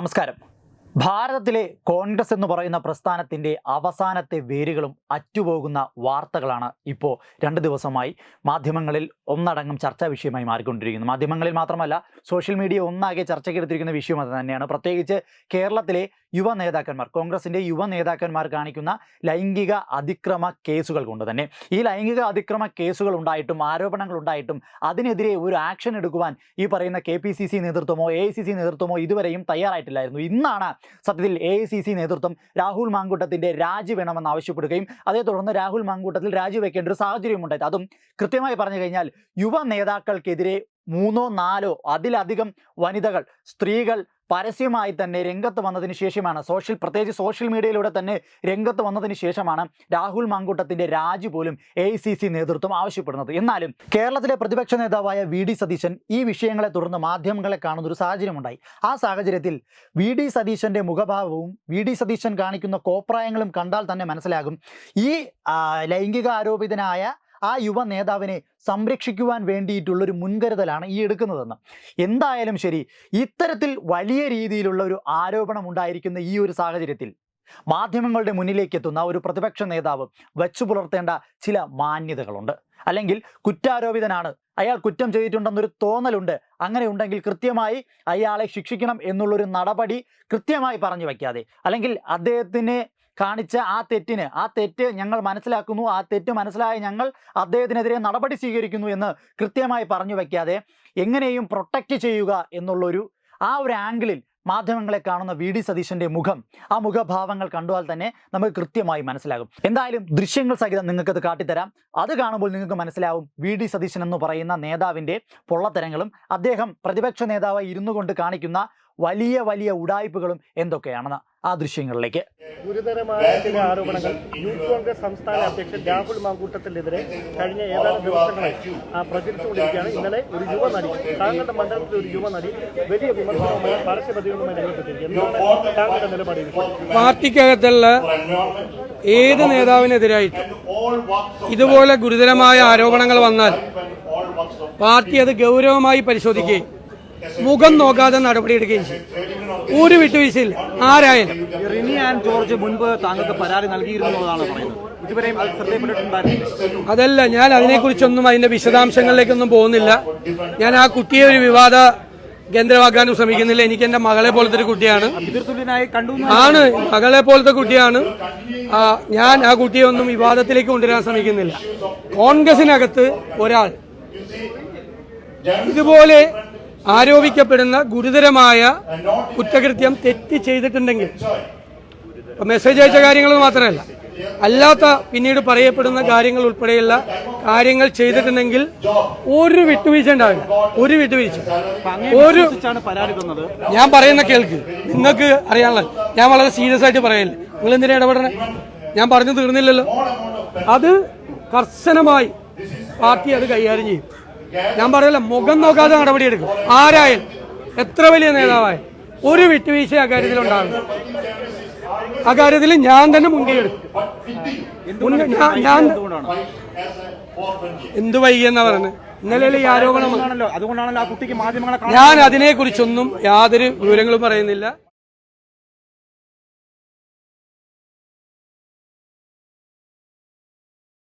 നമസ്കാരം. ഭാരതത്തിലെ കോൺഗ്രസ് എന്ന് പറയുന്ന പ്രസ്ഥാനത്തിന്റെ അവസാനത്തെ വേരുകളും അറ്റുപോകുന്ന വാർത്തകളാണ് ഇപ്പോൾ രണ്ട് ദിവസമായി മാധ്യമങ്ങളിൽ ഒന്നടങ്കം ചർച്ചാ വിഷയമായി മാറിക്കൊണ്ടിരിക്കുന്നത് മാധ്യമങ്ങളിൽ മാത്രമല്ല സോഷ്യൽ മീഡിയ ഒന്നാകെ ചർച്ചയ്ക്കെടുത്തിരിക്കുന്ന വിഷയം അത് തന്നെയാണ്. പ്രത്യേകിച്ച് കേരളത്തിലെ യുവ നേതാക്കന്മാർ കോൺഗ്രസിന്റെ യുവ നേതാക്കന്മാർ കാണിക്കുന്ന ലൈംഗിക അതിക്രമ കേസുകൾ കൊണ്ട് തന്നെ. ഈ ലൈംഗിക അതിക്രമ കേസുകൾ ഉണ്ടായിട്ടും ആരോപണങ്ങൾ ഉണ്ടായിട്ടും അതിനെതിരെ ഒരു ആക്ഷൻ എടുക്കുവാൻ ഈ പറയുന്ന കെ പി സി സി നേതൃത്വമോ എ ഐ സി നേതൃത്വമോ ഇതുവരെയും തയ്യാറായിട്ടില്ലായിരുന്നു. ഇന്നാണ് സത്യത്തിൽ എ ഐ സി നേതൃത്വം രാഹുൽ മാങ്കൂട്ടത്തിന്റെ രാജി വേണമെന്ന് ആവശ്യപ്പെടുകയും അതേ തുടർന്ന് രാഹുൽ മാങ്കൂട്ടത്തിൽ രാജിവെക്കേണ്ട ഒരു സാഹചര്യം ഉണ്ടായത് അതും കൃത്യമായി പറഞ്ഞു കഴിഞ്ഞാൽ യുവ നേതാക്കൾക്കെതിരെ മൂന്നോ നാലോ അതിലധികം വനിതകൾ സ്ത്രീകൾ പരസ്യമായി തന്നെ രംഗത്ത് വന്നതിന് ശേഷമാണ് സോഷ്യൽ പ്രത്യേകിച്ച് സോഷ്യൽ മീഡിയയിലൂടെ തന്നെ രംഗത്ത് വന്നതിന് ശേഷമാണ് രാഹുൽ മാങ്കൂട്ടത്തിന്റെ രാജി പോലും എ നേതൃത്വം ആവശ്യപ്പെടുന്നത്. എന്നാലും കേരളത്തിലെ പ്രതിപക്ഷ നേതാവായ വി സതീശൻ ഈ വിഷയങ്ങളെ തുടർന്ന് മാധ്യമങ്ങളെ കാണുന്ന ഒരു സാഹചര്യമുണ്ടായി. ആ സാഹചര്യത്തിൽ വി ഡി സതീശന്റെ മുഖഭാവവും വി ഡി സതീശൻ കാണിക്കുന്ന കോപ്രായങ്ങളും കണ്ടാൽ തന്നെ മനസ്സിലാകും. ഈ ലൈംഗിക ആരോപിതനായ ആ യുവ നേതാവിനെ സംരക്ഷിക്കുവാൻ വേണ്ടിയിട്ടുള്ളൊരു മുൻകരുതലാണ് ഈ എടുക്കുന്നതെന്ന്. എന്തായാലും ശരി ഇത്തരത്തിൽ വലിയ രീതിയിലുള്ള ഒരു ആരോപണം ഉണ്ടായിരിക്കുന്ന ഈ ഒരു സാഹചര്യത്തിൽ മാധ്യമങ്ങളുടെ മുന്നിലേക്ക് എത്തുന്ന ഒരു പ്രതിപക്ഷ നേതാവ് വെച്ചു പുലർത്തേണ്ട ചില മാന്യതകളുണ്ട്. അല്ലെങ്കിൽ കുറ്റാരോപിതനാണ് അയാൾ കുറ്റം ചെയ്തിട്ടുണ്ടെന്നൊരു തോന്നലുണ്ട് അങ്ങനെ ഉണ്ടെങ്കിൽ കൃത്യമായി അയാളെ ശിക്ഷിക്കണം എന്നുള്ളൊരു നടപടി കൃത്യമായി പറഞ്ഞു വയ്ക്കാതെ അല്ലെങ്കിൽ അദ്ദേഹത്തിനെ കാണിച്ച ആ തെറ്റിന് ആ തെറ്റ് ഞങ്ങൾ മനസ്സിലാക്കുന്നു ആ തെറ്റ് മനസ്സിലായ ഞങ്ങൾ അദ്ദേഹത്തിനെതിരെ നടപടി സ്വീകരിക്കുന്നു എന്ന് കൃത്യമായി പറഞ്ഞു വയ്ക്കാതെ എങ്ങനെയും പ്രൊട്ടക്റ്റ് ചെയ്യുക എന്നുള്ളൊരു ആ ഒരു ആംഗിളിൽ മാധ്യമങ്ങളെ കാണുന്ന വി ഡി സതീശന്റെ മുഖം ആ മുഖഭാവങ്ങൾ കണ്ടാൽ തന്നെ നമുക്ക് കൃത്യമായി മനസ്സിലാകും. എന്തായാലും ദൃശ്യങ്ങൾ സഹിതം നിങ്ങൾക്കത് കാട്ടിത്തരാം. അത് കാണുമ്പോൾ നിങ്ങൾക്ക് മനസ്സിലാവും വി ഡി സതീശൻ എന്ന് പറയുന്ന നേതാവിന്റെ പൊള്ളത്തരങ്ങളും അദ്ദേഹം പ്രതിപക്ഷ നേതാവായി ഇരുന്നു കൊണ്ട് കാണിക്കുന്ന വലിയ വലിയ ഉടായ്പകളും എന്തൊക്കെയാണെന്ന് ആ ദൃശ്യങ്ങളിലേക്ക്. ഗുരുതരമായ ചില ആരോപണങ്ങൾ യൂത്ത് കോൺഗ്രസ് സംസ്ഥാന അധ്യക്ഷൻ രാഹുൽ മാങ്കൂട്ടത്തിനെതിരെ കഴിഞ്ഞ ഏതാനും ദിവസങ്ങളായി ആ, പ്രചരിച്ചുകൊണ്ടിരിക്കുകയാണ്. ഇന്നലെ ഒരു യുവനടി താങ്കളുടെ മണ്ഡലത്തിലെ ഒരു യുവനടി വലിയ വിമർശനവുമായി പരസ്യപ്രതികളുമായി രംഗത്തെത്തി. എന്താണ് താങ്കളുടെ നിലപാട് പാർട്ടിക്കകത്തുള്ള ഏത് നേതാവിനെതിരായിട്ടും ഇതുപോലെ ഗുരുതരമായ ആരോപണങ്ങൾ വന്നാൽ പാർട്ടി അത് ഗൗരവമായി പരിശോധിക്കുകയും മുഖം നോക്കാതെ നടപടിയെടുക്കുകയും ചെയ്യും. ഒരു വിട്ടുവീഴ്ചയില്ല. ആരായാലും. റിനി ആൻഡ് ജോർജ് മുൻപ് താങ്കൾക്ക് പരാതി നൽകിയിരുന്നതാണ് പറയുന്നത്. അതല്ല ഞാൻ അതിനെക്കുറിച്ചൊന്നും അതിന്റെ വിശദാംശങ്ങളിലേക്കൊന്നും പോകുന്നില്ല. ഞാൻ ആ കുട്ടിയെ ഒരു വിവാദ കേന്ദ്രമാക്കാനും ശ്രമിക്കുന്നില്ല. എനിക്ക് എന്റെ മകളെ പോലത്തെ ഒരു കുട്ടിയാണ്. ആണ്. മകളെ പോലത്തെ കുട്ടിയാണ്. ഞാൻ ആ കുട്ടിയെ ഒന്നും വിവാദത്തിലേക്ക് കൊണ്ടുവരാൻ ശ്രമിക്കുന്നില്ല. കോൺഗ്രസിനകത്ത് ഒരാൾ. ഇതുപോലെ ആരോപിക്കപ്പെടുന്ന ഗുരുതരമായ കുറ്റകൃത്യം തെറ്റ് ചെയ്തിട്ടുണ്ടെങ്കിൽ മെസ്സേജ് അയച്ച കാര്യങ്ങൾ മാത്രമല്ല അല്ലാത്ത പിന്നീട് പറയപ്പെടുന്ന കാര്യങ്ങൾ ഉൾപ്പെടെയുള്ള കാര്യങ്ങൾ ചെയ്തിട്ടുണ്ടെങ്കിൽ ഒരു വിട്ടുവീഴ്ച ഉണ്ടാവില്ല ഒരു വിട്ടുവീഴ്ച. ഒരു ഞാൻ പറയുന്ന കേൾക്ക്. നിങ്ങൾക്ക് അറിയാനുള്ള ഞാൻ വളരെ സീരിയസ് ആയിട്ട് പറയല്ലേ നിങ്ങൾ എന്തിനാ ഇടപെടണേ? ഞാൻ പറഞ്ഞു തീർന്നില്ലല്ലോ. അത് കർശനമായി പാർട്ടി അത് കൈകാര്യം ചെയ്യും. ഞാൻ പറയല്ല മുഖം നോക്കാതെ നടപടിയെടുക്കും ആരായാലും. എത്ര വലിയ നേതാവായി? ഒരു വിട്ടുവീഴ്ച അക്കാര്യത്തിൽ ഉണ്ടാകും അക്കാര്യത്തിൽ ഞാൻ തന്നെ മുൻകൈ എടുക്കും. ഞാൻ- ഞാൻ എന്ത് വൈകിയെന്നാ പറഞ്ഞു ഇന്നലെ ഈ ആരോപണം അതുകൊണ്ടാണല്ലോ ആ കുട്ടിക്ക് മാധ്യമങ്ങളെ കാണാൻ ഞാൻ അതിനെക്കുറിച്ചൊന്നും യാതൊരു വിവരങ്ങളും പറയുന്നില്ല.